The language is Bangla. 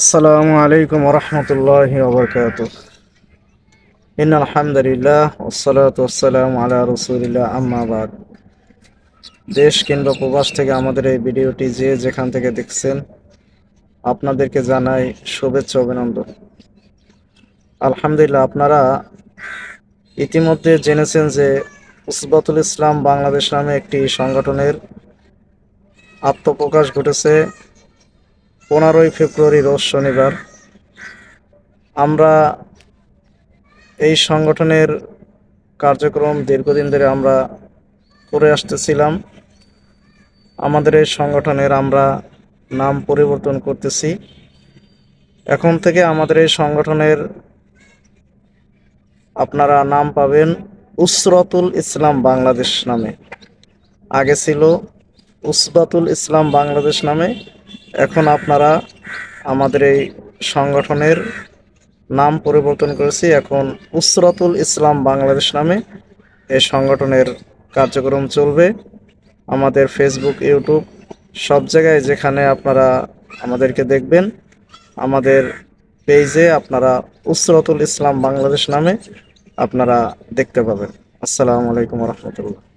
আসসালামু আলাইকুম রহমতুল্লাহ ওবরকাত আলহামদুলিল্লাহ ওসলাত ওসালাম আলা রসুলিল্লাহ আম্মাবাদ দেশ কিংবা প্রবাস থেকে আমাদের এই ভিডিওটি যে যেখান থেকে দেখছেন, আপনাদেরকে জানাই শুভেচ্ছা অভিনন্দন। আলহামদুলিল্লাহ, আপনারা ইতিমধ্যে জেনেছেন যে উসবাতুল ইসলাম বাংলাদেশ নামে একটি সংগঠনের আত্মপ্রকাশ ঘটেছে। পনেরোই ফেব্রুয়ারি রোজ শনিবার। আমরা এই সংগঠনের কার্যক্রম দীর্ঘদিন ধরে আমরা করে আসতেছিলাম। আমাদের এই সংগঠনের আমরা নাম পরিবর্তন করতেছি। এখন থেকে আমাদের এই সংগঠনের আপনারা নাম পাবেন উসরতুল ইসলাম বাংলাদেশ নামে। আগে ছিল উসবাতুল ইসলাম বাংলাদেশ নামে এখন আপনারা আমাদের এই সংগঠনের নাম পরিবর্তন করেছি। এখন উসরাতুল ইসলাম বাংলাদেশ নামে এই সংগঠনের কার্যক্রম চলবে। আমাদের ফেসবুক ইউটিউব সব জায়গায় যেখানে আপনারা আমাদেরকে দেখবেন, আমাদের পেজে আপনারা উসরাতুল ইসলাম বাংলাদেশ নামে আপনারা দেখতে পাবেন। আসসালামু আলাইকুম রহমতুল্লাহ।